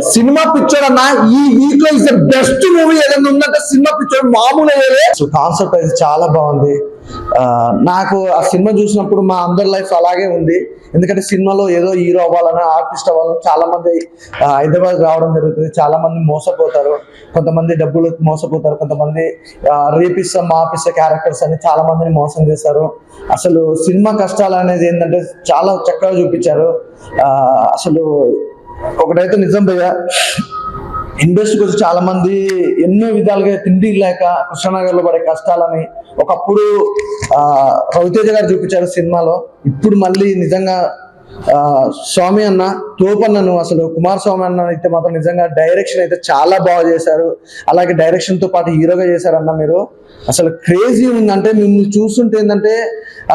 Cinema picture అన్న ఈ వీక్లో ఇస్ ద బెస్ట్ మూవీ ఏదైనా ఉందంటే సినిమా పిక్చర్ మామూలు కాన్సెప్ట్ అయితే చాలా బాగుంది. నాకు ఆ సినిమా చూసినప్పుడు మా అందరి లైఫ్ అలాగే ఉంది. ఎందుకంటే సినిమాలో ఏదో హీరో అవ్వాలని ఆర్టిస్ట్ అవ్వాలని చాలా మంది హైదరాబాద్ రావడం జరుగుతుంది. చాలా మంది మోసపోతారు. కొంతమంది డబ్బులు మోసపోతారు. కొంతమంది ఆ, మాపిస్త క్యారెక్టర్స్ అని చాలా మందిని మోసం చేశారు అసలు సినిమా కష్టాలు అనేది ఏంటంటే చాలా చక్కగా చూపించారు. అసలు ఒకటైతే నిజం భయ్య ఇండస్ట్రీకి వచ్చి చాలా మంది ఎన్నో విధాలుగా తిండి లేక కృష్ణనగర్లో పడే కష్టాలని ఒకప్పుడు ఆ రవితేజ గారు చూపించారు సినిమాలో. ఇప్పుడు మళ్ళీ నిజంగా స్వామి అన్న తోపన్నను అసలు కుమార్ స్వామి అన్న అయితే మాత్రం నిజంగా డైరెక్షన్ అయితే చాలా బాగా చేశారు. అలాగే డైరెక్షన్తో పాటు హీరోగా చేశారన్న మీరు. అసలు క్రేజీ ఉందంటే మిమ్మల్ని చూస్తుంటే ఏంటంటే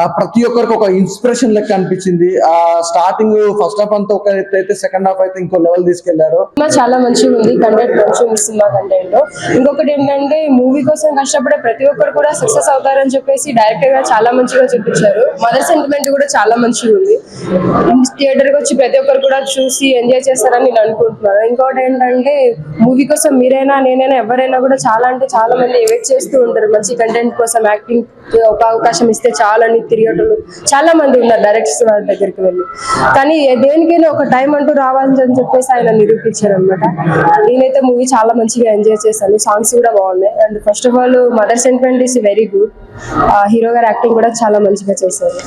ఆ ప్రతి ఒక్కరికి ఒక ఇన్స్పిరేషన్ లెక్క అనిపించింది. ఆ స్టార్టింగ్ ఫస్ట్ హాఫ్ అంతా ఒక అయితే సెకండ్ హాఫ్ అయితే ఇంకో లెవెల్ తీసుకెళ్ళారు. చాలా మంచిగా ఉంది. కంటెంట్ మంచిగా ఉంది సినిమా కంటెంట్ ఇంకొకటి ఏంటంటే మూవీ కోసం కష్టపడే ప్రతి ఒక్కరు కూడా సక్సెస్ అవుతారని చెప్పేసి డైరెక్టర్గా చాలా మంచిగా చూపించారు. మదర్ సెంటిమెంట్ కూడా చాలా మంచిగా ఉంది. థియేటర్కి వచ్చి ప్రతి ఒక్కరు కూడా చూసి ఎంజాయ్ చేస్తారని నేను అనుకుంటున్నాను. ఇంకోటి ఏంటంటే మూవీ కోసం మీరైనా నేనైనా ఎవరైనా కూడా చాలా అంటే చాలా మంది వెయిట్ చేస్తూ ఉంటారు. మంచి కంటెంట్ కోసం యాక్టింగ్ ఒక అవకాశం ఇస్తే చాలని తిరిగేటోళ్ళు చాలా మంది ఉన్నారు డైరెక్టర్స్ వాళ్ళ దగ్గరికి వెళ్ళి. కానీ దేనికైనా ఒక టైం అంటూ రావాలని అని చెప్పేసి ఆయన నిరూపించారు అనమాట నేనైతే మూవీ చాలా మంచిగా ఎంజాయ్ చేశాను. సాంగ్స్ కూడా బాగున్నాయి. And first of all mother sentiment is very good hero గారు యాక్టింగ్ కూడా చాలా మంచిగా చేశారు.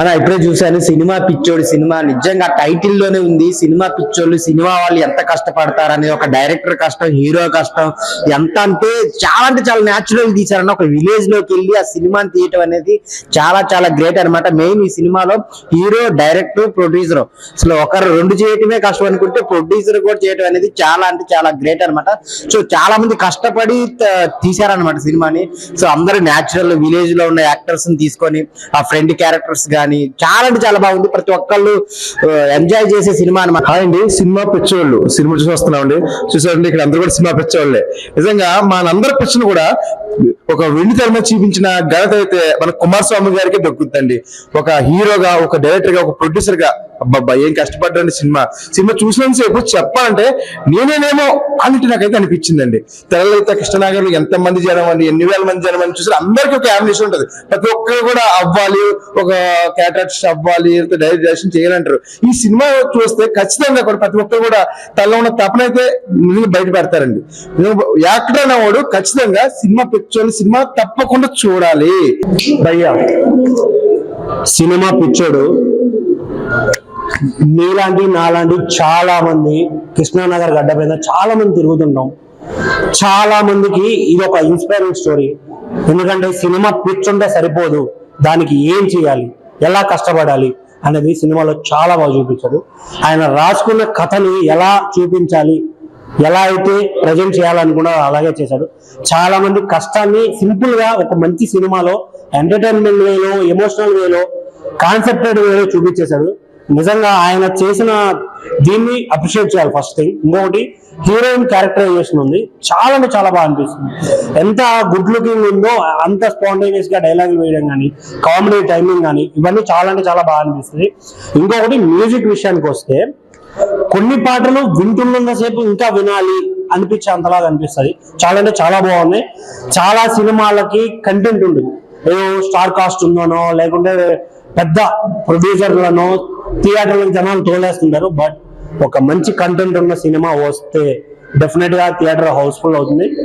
అలా ఇప్పుడే చూశాను. సినిమా పిచ్చోడి సినిమా నిజంగా టైటిల్లోనే ఉంది. సినిమా పిచ్చోళ్ళు సినిమా వాళ్ళు ఎంత కష్టపడతారు అనేది ఒక డైరెక్టర్ కష్టం హీరో కష్టం ఎంత అంటే చాలా అంటే చాలా న్యాచురల్ తీశారన్న ఒక విలేజ్లోకి వెళ్ళి ఆ సినిమాని తీయటం అనేది చాలా చాలా గ్రేట్ అన్నమాట. మెయిన్ ఈ సినిమాలో హీరో డైరెక్టర్ ప్రొడ్యూసర్ అసలు ఒకరు రెండు చేయటమే కష్టం అనుకుంటే ప్రొడ్యూసర్ కూడా చేయటం అనేది చాలా అంటే చాలా గ్రేట్ అన్నమాట. సో చాలా మంది కష్టపడి తీశారనమాట సినిమాని. సో అందరూ న్యాచురల్ విలేజ్లో ఉన్న యాక్టర్స్ని తీసుకొని ఆ ఫ్రెండ్ క్యారెక్టర్స్ గానీ చాలా అంటే చాలా బాగుంది. ప్రతి ఒక్కళ్ళు ఎంజాయ్ చేసే సినిమా అనమాట అండి సినిమా పిచ్చోళ్ళు. సినిమా చూసి వస్తున్నామండి. చూసారండి ఇక్కడ అందరూ కూడా సినిమా పిచ్చోళ్ళే. నిజంగా మనందరి పిచ్చను కూడా ఒక వెండి తెరమ చూపించిన ఘనత అయితే మన కుమారస్వామి గారికి దొక్కుతుందండి ఒక హీరోగా ఒక డైరెక్టర్గా ఒక ప్రొడ్యూసర్గా అబ్బాబ్బా ఏం కష్టపడ్డండి సినిమా? సినిమా చూసినంతసేపు చెప్పాలంటే నేనేనేమో అన్నిటి నాకైతే అనిపించిందండి. తెరలైతే కృష్ణనాగర్లు ఎంత మంది జనం అని ఎన్ని వేల మంది జనం అని చూసారు. అందరికీ ఒక యామినేషన్ ఉంటుంది. ప్రతి ఒక్కరు కూడా అవ్వాలి ఒక క్యారెక్టర్ అవ్వాలి డైరెక్షన్ చేయాలంటారు. ఈ సినిమా చూస్తే ఖచ్చితంగా కూడా ప్రతి ఒక్కరు కూడా తనలో ఉన్న తపనైతే అయితే బయట పెడతారండి. యాక్టర్ అనేవాడు ఖచ్చితంగా సినిమా పిక్చర్ సినిమా తప్పకుండా చూడాలి. భయ్యా సినిమా పిచ్చోడు మీలాంటి నాలాంటి చాలా మంది కృష్ణానగర్ గడ్డ మీద చాలా మంది తిరుగుతుంటాం. చాలా మందికి ఇది ఒక ఇన్స్పైరింగ్ స్టోరీ. ఎందుకంటే సినిమా పిచ్చుంటే సరిపోదు. దానికి ఏం చేయాలి? ఎలా కష్టపడాలి? అనేది సినిమాలో చాలా బాగా చూపించాడు ఆయన రాసుకున్న కథని ఎలా చూపించాలి? ఎలా అయితే ప్రజెంట్ చేయాలనుకున్నారో అలాగే చేశాడు. చాలా మంది కష్టాన్ని సింపుల్గా ఒక మంచి సినిమాలో ఎంటర్టైన్మెంట్ వేలో ఎమోషనల్ వేలో కాన్సెప్టెడ్ వేలో చూపించేశాడు. నిజంగా ఆయన చేసిన దీన్ని అప్రిషియేట్ చేయాలి ఫస్ట్ థింగ్ ఇంకొకటి హీరోయిన్ క్యారెక్టరైజేషన్ ఉంది. చాలా అంటే చాలా బాగా అనిపిస్తుంది. ఎంత గుడ్ లుకింగ్ ఉందో అంత స్పాంటేనియస్గా డైలాగ్ వేయడం కానీ కామెడీ టైమింగ్ కానీ ఇవన్నీ చాలా అంటే చాలా బాగా అనిపిస్తుంది. ఇంకొకటి మ్యూజిక్ విషయానికి వస్తే కొన్ని పాటలు వింటున్నంతసేపు ఇంకా వినాలి అనిపించే అంతలాగా అనిపిస్తుంది. చాలా అంటే చాలా బాగున్నాయి. చాలా సినిమాలకి కంటెంట్ ఉంటుంది. ఏదో స్టార్ కాస్ట్ ఉందనో లేకుంటే పెద్ద ప్రొడ్యూసర్లను థియేటర్లకు జనాలు తోలేస్తుంటారు బట్ ఒక మంచి కంటెంట్ ఉన్న సినిమా వస్తే డెఫినెట్గా థియేటర్ హౌస్ఫుల్ అవుతుంది.